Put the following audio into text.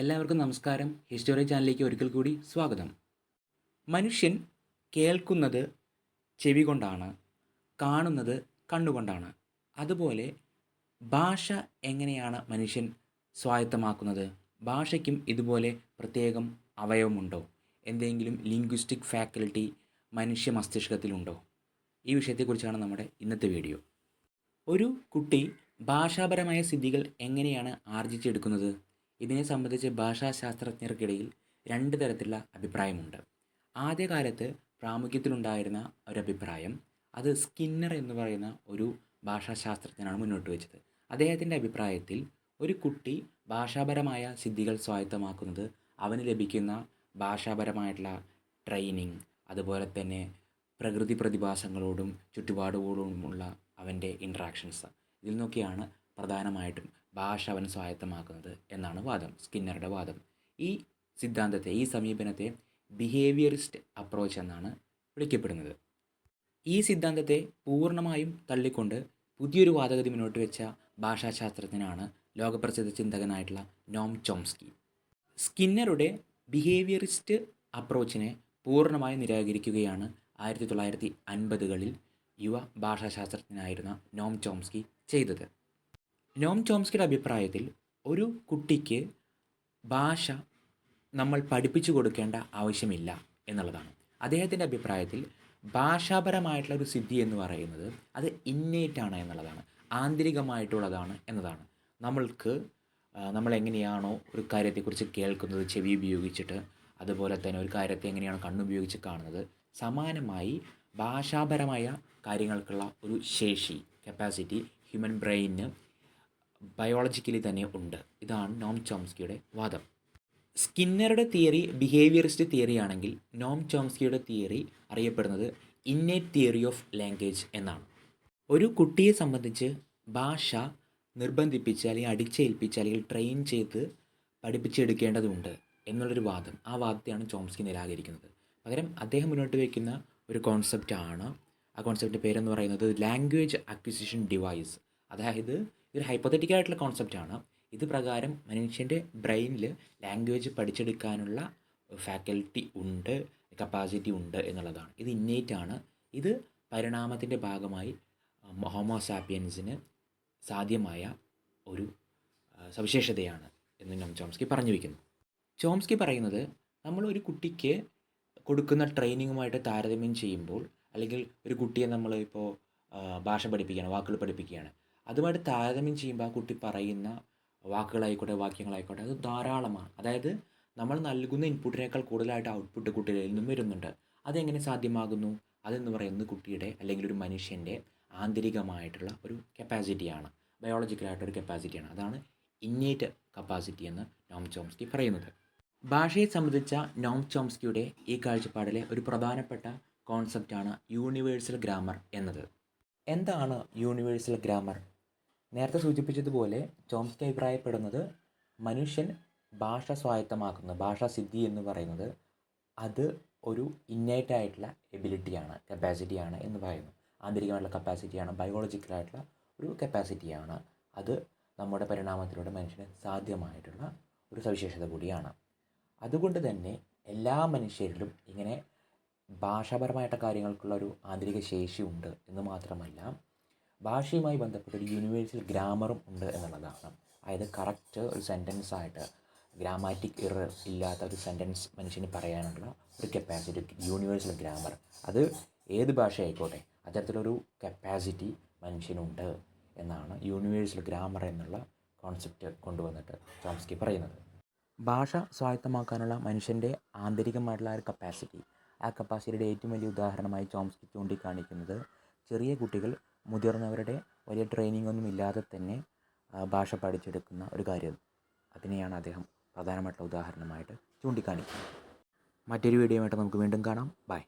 എല്ലാവർക്കും നമസ്കാരം. ഹിസ്റ്റോറി ചാനലിലേക്ക് ഒരിക്കൽ കൂടി സ്വാഗതം. മനുഷ്യൻ കേൾക്കുന്നത് ചെവി കൊണ്ടാണ് കാണുന്നത് കണ്ണുകൊണ്ടാണ്. അതുപോലെ ഭാഷ എങ്ങനെയാണ് മനുഷ്യൻ സ്വായത്തമാക്കുന്നത്? ഭാഷയ്ക്കും ഇതുപോലെ പ്രത്യേകം അവയവമുണ്ടോ? എന്തെങ്കിലും ലിംഗ്വിസ്റ്റിക് ഫാക്കൽറ്റി മനുഷ്യ മസ്തിഷ്കത്തിലുണ്ടോ? ഈ വിഷയത്തെക്കുറിച്ചാണ് നമ്മുടെ ഇന്നത്തെ വീഡിയോ. ഒരു കുട്ടി ഭാഷാപരമായ സിദ്ധികൾ എങ്ങനെയാണ് ആർജിച്ചെടുക്കുന്നത്? ഇതിനെ സംബന്ധിച്ച് ഭാഷാശാസ്ത്രജ്ഞർക്കിടയിൽ രണ്ട് തരത്തിലുള്ള അഭിപ്രായമുണ്ട്. ആദ്യകാലത്ത് പ്രാമുഖ്യത്തിലുണ്ടായിരുന്ന ഒരു അഭിപ്രായം അത് സ്കിന്നർ എന്ന് പറയുന്ന ഒരു ഭാഷാശാസ്ത്രജ്ഞനാണ് മുന്നോട്ട് വെച്ചത്. അദ്ദേഹത്തിന്റെ അഭിപ്രായത്തിൽ ഒരു കുട്ടി ഭാഷാപരമായ സിദ്ധികൾ സ്വായത്തമാക്കുന്നത് അവന് ലഭിക്കുന്ന ഭാഷാപരമായിട്ടുള്ള ട്രെയിനിങ് അതുപോലെ തന്നെ പ്രകൃതി പ്രതിഭാസങ്ങളോടും ചുറ്റുപാടുകളോടുമുള്ള അവന്റെ ഇൻട്രാക്ഷൻസ് ഇതിൽ നിന്നൊക്കെയാണ് പ്രധാനമായിട്ടും ഭാഷ അവൻ സ്വായത്തമാക്കുന്നത് എന്നാണ് വാദം സ്കിന്നറുടെ വാദം. ഈ സിദ്ധാന്തത്തെ ഈ സമീപനത്തെ ബിഹേവിയറിസ്റ്റ് അപ്രോച്ച് എന്നാണ് വിളിക്കപ്പെടുന്നത്. ഈ സിദ്ധാന്തത്തെ പൂർണമായും തള്ളിക്കൊണ്ട് പുതിയൊരു വാദഗതി മുന്നോട്ട് വെച്ച ഭാഷാശാസ്ത്രജ്ഞനാണ് ലോകപ്രസിദ്ധ ചിന്തകനായിട്ടുള്ള നോം ചോംസ്കി. സ്കിന്നറുടെ ബിഹേവിയറിസ്റ്റ് അപ്രോച്ചിനെ പൂർണമായി നിരാകരിക്കുകയാണ് ആയിരത്തി തൊള്ളായിരത്തി അൻപതുകളിൽ യുവ ഭാഷാശാസ്ത്രജ്ഞനായിരുന്ന നോം ചോംസ്കി ചെയ്തത്. നോം ചോംസ്കിയുടെ അഭിപ്രായത്തിൽ ഒരു കുട്ടിക്ക് ഭാഷ നമ്മൾ പഠിപ്പിച്ചു കൊടുക്കേണ്ട ആവശ്യമില്ല എന്നുള്ളതാണ്. അദ്ദേഹത്തിന്റെ അഭിപ്രായത്തിൽ ഭാഷാപരമായിട്ടുള്ള ഒരു സിദ്ധി എന്ന് പറയുന്നത് അത് ഇന്നേറ്റാണ് എന്നുള്ളതാണ്. ആന്തരികമായിട്ടുള്ളതാണ് എന്നതാണ്. നമ്മൾക്ക് നമ്മൾ എങ്ങനെയാണോ ഒരു കാര്യത്തെക്കുറിച്ച് കേൾക്കുന്നത് ചെവി ഉപയോഗിച്ചിട്ട് അതുപോലെ തന്നെ ഒരു കാര്യത്തെ എങ്ങനെയാണ് കണ്ണുപയോഗിച്ച് കാണുന്നത് സമാനമായി ഭാഷാപരമായ കാര്യങ്ങൾക്കുള്ള ഒരു ശേഷി കപ്പാസിറ്റി ഹ്യൂമൻ ബ്രെയിന് ബയോളജിക്കലി തന്നെ ഉണ്ട്. ഇതാണ് നോം ചോംസ്കിയുടെ വാദം. സ്കിന്നറുടെ തിയറി ബിഹേവിയറിസ്റ്റ് തിയറി ആണെങ്കിൽ നോം ചോംസ്കിയുടെ തിയറി അറിയപ്പെടുന്നത് ഇന്നേറ്റ് തിയറി ഓഫ് ലാംഗ്വേജ് എന്നാണ്. ഒരു കുട്ടിയെ സംബന്ധിച്ച് ഭാഷ നിർബന്ധിപ്പിച്ച് അല്ലെങ്കിൽ അടിച്ചേൽപ്പിച്ച് അല്ലെങ്കിൽ ട്രെയിൻ ചെയ്ത് പഠിപ്പിച്ചെടുക്കേണ്ടതുണ്ട് എന്നുള്ളൊരു വാദം. ആ വാദത്തെയാണ് ചോംസ്കി നിരാകരിക്കുന്നത്. പകരം അദ്ദേഹം മുന്നോട്ട് വയ്ക്കുന്ന ഒരു കോൺസെപ്റ്റാണ് ആ കോൺസെപ്റ്റിന്റെ പേരെന്ന് പറയുന്നത് ലാംഗ്വേജ് അക്വിസിഷൻ ഡിവൈസ് അതായത് ഇതൊരു ഹൈപ്പത്തറ്റിക്കൽ ആയിട്ടുള്ള കോൺസെപ്റ്റാണ് ഇത് പ്രകാരം മനുഷ്യന്റെ ബ്രെയിനിൽ ലാംഗ്വേജ് പഠിച്ചെടുക്കാനുള്ള ഫാക്കൽറ്റി ഉണ്ട് കപ്പാസിറ്റി ഉണ്ട് എന്നുള്ളതാണ്. ഇത് ഇന്നേറ്റ് ആണ്. ഇത് പരിണാമത്തിന്റെ ഭാഗമായി ഹോമോസാപ്പിയൻസിന് സാധ്യമായ ഒരു സവിശേഷതയാണ് എന്ന് നോം ചോംസ്കി പറഞ്ഞു വയ്ക്കുന്നു ചോംസ്കി പറയുന്നത് നമ്മൾ ഒരു കുട്ടിക്ക് കൊടുക്കുന്ന ട്രെയിനിങ്ങുമായിട്ട് താരതമ്യം ചെയ്യുമ്പോൾ അല്ലെങ്കിൽ ഒരു കുട്ടിയെ നമ്മൾ ഇപ്പോൾ ഭാഷ പഠിപ്പിക്കുകയാണ് വാക്കുകൾ പഠിപ്പിക്കുകയാണ് അതുമായിട്ട് താരതമ്യം ചെയ്യുമ്പോൾ ആ കുട്ടി പറയുന്ന വാക്കുകളായിക്കോട്ടെ വാക്യങ്ങളായിക്കോട്ടെ അത് ധാരാളമാണ്. അതായത് നമ്മൾ നൽകുന്ന ഇൻപുട്ടിനേക്കാൾ കൂടുതലായിട്ട് ഔട്ട്പുട്ട് കുട്ടികളിൽ നിന്നും വരുന്നുണ്ട്. അതെങ്ങനെ സാധ്യമാകുന്നു? അതെന്ന് പറയുന്നത് കുട്ടിയുടെ അല്ലെങ്കിൽ ഒരു മനുഷ്യന്റെ ആന്തരികമായിട്ടുള്ള ഒരു കപ്പാസിറ്റിയാണ് ബയോളജിക്കലായിട്ടൊരു കപ്പാസിറ്റിയാണ് അതാണ് ഇന്നേറ്റ് കപ്പാസിറ്റി എന്ന് നോം ചോംസ്കി പറയുന്നത്. ഭാഷയെ സംബന്ധിച്ച നോം ചോംസ്കിയുടെ ഈ കാഴ്ചപ്പാടിലെ ഒരു പ്രധാനപ്പെട്ട കോൺസെപ്റ്റാണ് യൂണിവേഴ്സൽ ഗ്രാമർ എന്നത്. എന്താണ് യൂണിവേഴ്സൽ ഗ്രാമർ നേരത്തെ സൂചിപ്പിച്ചതുപോലെ ചോംസ്കി അഭിപ്രായപ്പെടുന്നത് മനുഷ്യൻ ഭാഷ സ്വായത്തമാക്കുന്ന ഭാഷാസിദ്ധി എന്ന് പറയുന്നത് അത് ഒരു ഇന്നേറ്റായിട്ടുള്ള എബിലിറ്റിയാണ് കപ്പാസിറ്റിയാണ് എന്ന് പറയുന്നു. ആന്തരികമായിട്ടുള്ള കപ്പാസിറ്റിയാണ് ബയോളജിക്കലായിട്ടുള്ള ഒരു കപ്പാസിറ്റിയാണ് അത് നമ്മുടെ പരിണാമത്തിലൂടെ മനുഷ്യന് സാധ്യമായിട്ടുള്ള ഒരു സവിശേഷത കൂടിയാണ്. അതുകൊണ്ട് തന്നെ എല്ലാ മനുഷ്യരിലും ഇങ്ങനെ ഭാഷാപരമായിട്ട് കാര്യങ്ങൾക്കുള്ള ഒരു ആന്തരിക ശേഷിയുണ്ട് എന്ന് മാത്രമല്ല ഭാഷയുമായി ബന്ധപ്പെട്ട ഒരു യൂണിവേഴ്സൽ ഗ്രാമറും ഉണ്ട് എന്നുള്ളതാണ്. അതായത് കറക്റ്റ് ഒരു സെന്റൻസ് ആയിട്ട് ഗ്രാമാറ്റിക് ഇറർ ഇല്ലാത്ത ഒരു സെന്റൻസ് മനുഷ്യന് പറയാനുള്ള ഒരു കപ്പാസിറ്റി യൂണിവേഴ്സൽ ഗ്രാമർ അത് ഏത് ഭാഷ ആയിക്കോട്ടെ അത്തരത്തിലൊരു കപ്പാസിറ്റി മനുഷ്യനുണ്ട് എന്നാണ് യൂണിവേഴ്സൽ ഗ്രാമർ എന്നുള്ള കോൺസെപ്റ്റ് കൊണ്ടുവന്നിട്ട് ചോംസ്കി പറയുന്നത്. ഭാഷ സ്വായത്തമാക്കാനുള്ള മനുഷ്യന്റെ ആന്തരികമായിട്ടുള്ള ഒരു കപ്പാസിറ്റി ആ കപ്പാസിറ്റിയുടെ ഏറ്റവും വലിയ ഉദാഹരണമായി ചോംസ്കി ചൂണ്ടിക്കാണിക്കുന്നത് ചെറിയ കുട്ടികൾ മുതിർന്നവരുടെ വലിയ ട്രെയിനിങ് ഒന്നും ഇല്ലാതെ തന്നെ ഭാഷ പഠിച്ചെടുക്കുന്ന ഒരു കാര്യം. അതിനെയാണ് അദ്ദേഹം പ്രധാനമായിട്ടുള്ള ഉദാഹരണമായിട്ട് ചൂണ്ടിക്കാണിക്കുന്നത്. മറ്റൊരു വീഡിയോയുമായിട്ട് നമുക്ക് വീണ്ടും കാണാം. ബൈ